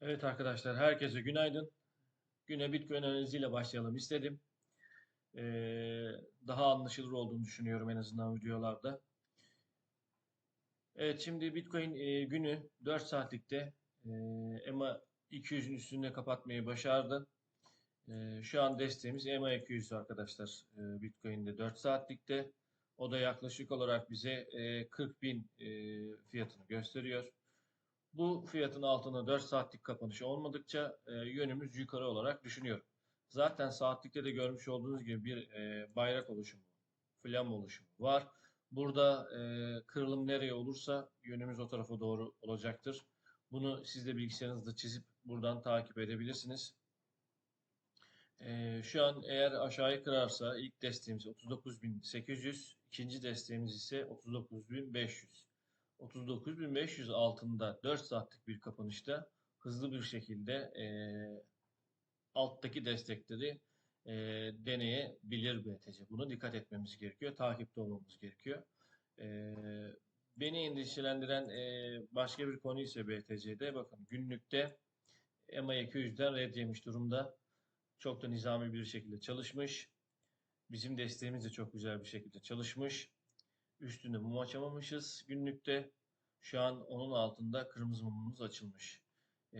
Evet arkadaşlar, herkese günaydın. Güne Bitcoin analiziyle başlayalım istedim. Ee, daha anlaşılır olduğunu düşünüyorum en azından videolarda. Evet, şimdi Bitcoin e, günü 4 saatlikte e, EMA 200'ün üstünde kapatmayı başardı. E, şu an desteğimiz EMA 200 arkadaşlar e, Bitcoin'de 4 saatlikte. O da yaklaşık olarak bize e, 40 bin e, fiyatını gösteriyor. Bu fiyatın altında 4 saatlik kapanış olmadıkça e, yönümüz yukarı olarak düşünüyorum. Zaten saatlikte de görmüş olduğunuz gibi bir e, bayrak oluşumu, flam oluşumu var. Burada e, kırılım nereye olursa yönümüz o tarafa doğru olacaktır. Bunu siz de bilgisayarınızda çizip buradan takip edebilirsiniz. E, şu an eğer aşağıya kırarsa ilk desteğimiz 39.800, ikinci desteğimiz ise 39.500. 39.500 altında 4 saatlik bir kapanışta hızlı bir şekilde e, alttaki destekleri e, deneyebilir BTC. Bunu dikkat etmemiz gerekiyor. Takipte olmamız gerekiyor. E, beni endişelendiren e, başka bir konu ise BTC'de bakın günlükte EMA 200'den red yemiş durumda. Çok da nizami bir şekilde çalışmış. Bizim desteğimiz de çok güzel bir şekilde çalışmış. Üstünde mum açamamışız günlükte. Şu an onun altında kırmızı mumumuz açılmış. Ee,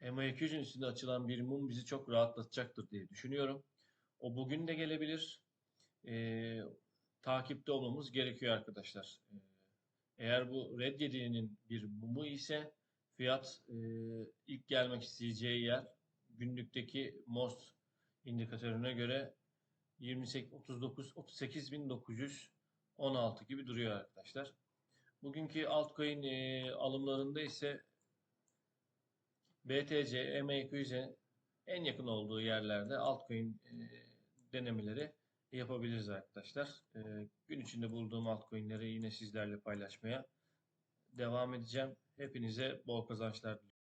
MA200'ün üstünde açılan bir mum bizi çok rahatlatacaktır diye düşünüyorum. O bugün de gelebilir. Ee, takipte olmamız gerekiyor arkadaşlar. Ee, eğer bu red yediğinin bir mumu ise fiyat e, ilk gelmek isteyeceği yer günlükteki MOST indikatörüne göre 28 39 38.916 gibi duruyor arkadaşlar. Bugünkü altcoin e, alımlarında ise BTC, MA200'e en yakın olduğu yerlerde altcoin e, denemeleri yapabiliriz arkadaşlar. E, gün içinde bulduğum altcoin'leri yine sizlerle paylaşmaya devam edeceğim. Hepinize bol kazançlar diliyorum.